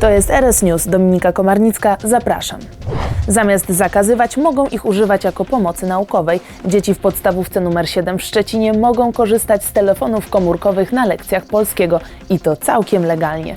To jest RS News. Dominika Komarnicka. Zapraszam. Zamiast zakazywać, mogą ich używać jako pomocy naukowej. Dzieci w podstawówce nr 7 w Szczecinie mogą korzystać z telefonów komórkowych na lekcjach polskiego i to całkiem legalnie.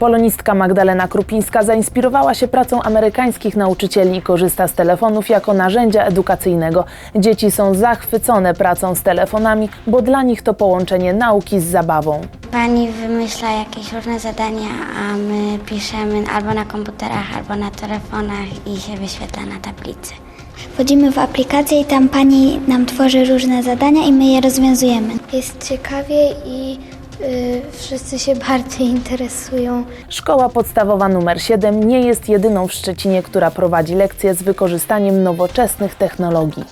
Polonistka Magdalena Krupińska zainspirowała się pracą amerykańskich nauczycieli i korzysta z telefonów jako narzędzia edukacyjnego. Dzieci są zachwycone pracą z telefonami, bo dla nich to połączenie nauki z zabawą. Pani wymyśla jakieś różne zadania, a my piszemy albo na komputerach, albo na telefonach i się wyświetla na tablicy. Wchodzimy w aplikację i tam pani nam tworzy różne zadania i my je rozwiązujemy. Jest ciekawie i wszyscy się bardziej interesują. Szkoła podstawowa nr 7 nie jest jedyną w Szczecinie, która prowadzi lekcje z wykorzystaniem nowoczesnych technologii.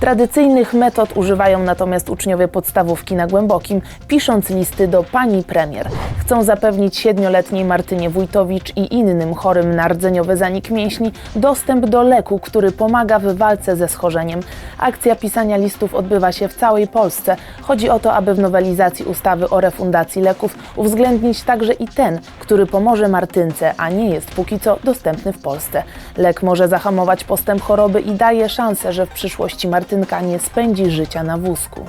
Tradycyjnych metod używają natomiast uczniowie podstawówki na Głębokim, pisząc listy do pani premier. Chcą zapewnić siedmioletniej Martynie Wójtowicz i innym chorym na rdzeniowy zanik mięśni dostęp do leku, który pomaga w walce ze schorzeniem. Akcja pisania listów odbywa się w całej Polsce. Chodzi o to, aby w nowelizacji ustawy o refundacji leków uwzględnić także i ten, który pomoże Martynce, a nie jest póki co dostępny w Polsce. Lek może zahamować postęp choroby i daje szansę, że w przyszłości Martynka nie spędzi życia na wózku.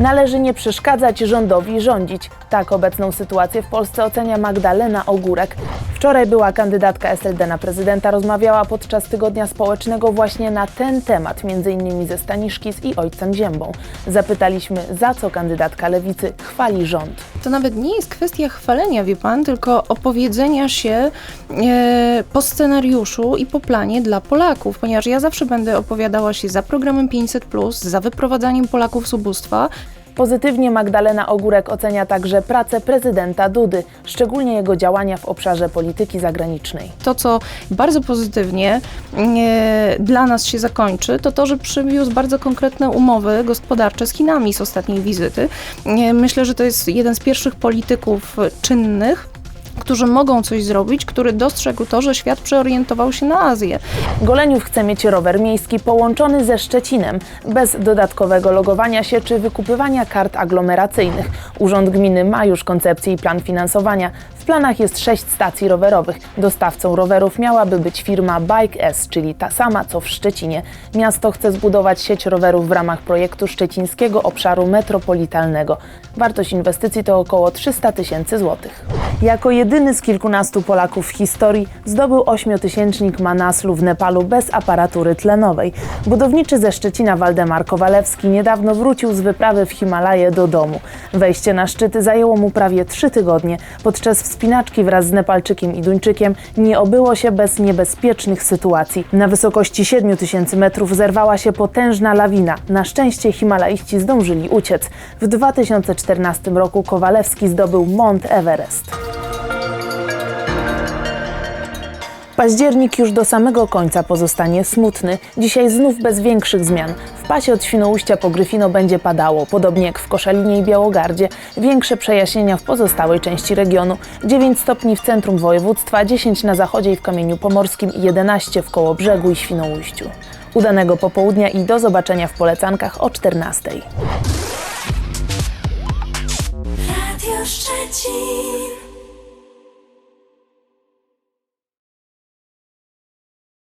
Należy nie przeszkadzać rządowi rządzić. Tak obecną sytuację w Polsce ocenia Magdalena Ogórek. Wczoraj była kandydatka SLD na prezydenta, rozmawiała podczas tygodnia społecznego właśnie na ten temat, m.in. ze Staniszkis i ojcem Ziębą. Zapytaliśmy, za co kandydatka lewicy chwali rząd. To nawet nie jest kwestia chwalenia, wie pan, tylko opowiedzenia się e, po scenariuszu i po planie dla Polaków, ponieważ ja zawsze będę opowiadała się za programem 500, za wyprowadzaniem Polaków z ubóstwa. Pozytywnie Magdalena Ogórek ocenia także pracę prezydenta Dudy, szczególnie jego działania w obszarze polityki zagranicznej. To, co bardzo pozytywnie dla nas się zakończy, to to, że przywiózł bardzo konkretne umowy gospodarcze z Chinami z ostatniej wizyty. Myślę, że to jest jeden z pierwszych polityków czynnych, którzy mogą coś zrobić, który dostrzegł to, że świat przeorientował się na Azję. Goleniów chce mieć rower miejski połączony ze Szczecinem, bez dodatkowego logowania się czy wykupywania kart aglomeracyjnych. Urząd Gminy ma już koncepcję i plan finansowania. W planach jest sześć stacji rowerowych. Dostawcą rowerów miałaby być firma Bike S, czyli ta sama co w Szczecinie. Miasto chce zbudować sieć rowerów w ramach projektu szczecińskiego obszaru metropolitalnego. Wartość inwestycji to około 300 tysięcy złotych. Jako jedyny z kilkunastu Polaków w historii zdobył ośmiotysięcznik Manaslu w Nepalu bez aparatury tlenowej. Budowniczy ze Szczecina Waldemar Kowalewski niedawno wrócił z wyprawy w Himalaje do domu. Wejście na szczyty zajęło mu prawie trzy tygodnie. Podczas wspinaczki wraz z Nepalczykiem i Duńczykiem nie obyło się bez niebezpiecznych sytuacji. Na wysokości 7000 metrów zerwała się potężna lawina. Na szczęście Himalaiści zdążyli uciec. W 2014 roku Kowalewski zdobył Mont Everest. Październik już do samego końca pozostanie smutny. Dzisiaj znów bez większych zmian. W pasie od Świnoujścia po Gryfino będzie padało, podobnie jak w Koszalinie i Białogardzie. Większe przejaśnienia w pozostałej części regionu. 9 stopni w centrum województwa, 10 na zachodzie i w Kamieniu Pomorskim i 11 w Kołobrzegu i Świnoujściu. Udanego popołudnia i do zobaczenia w polecankach o 14. Radio Szczecin.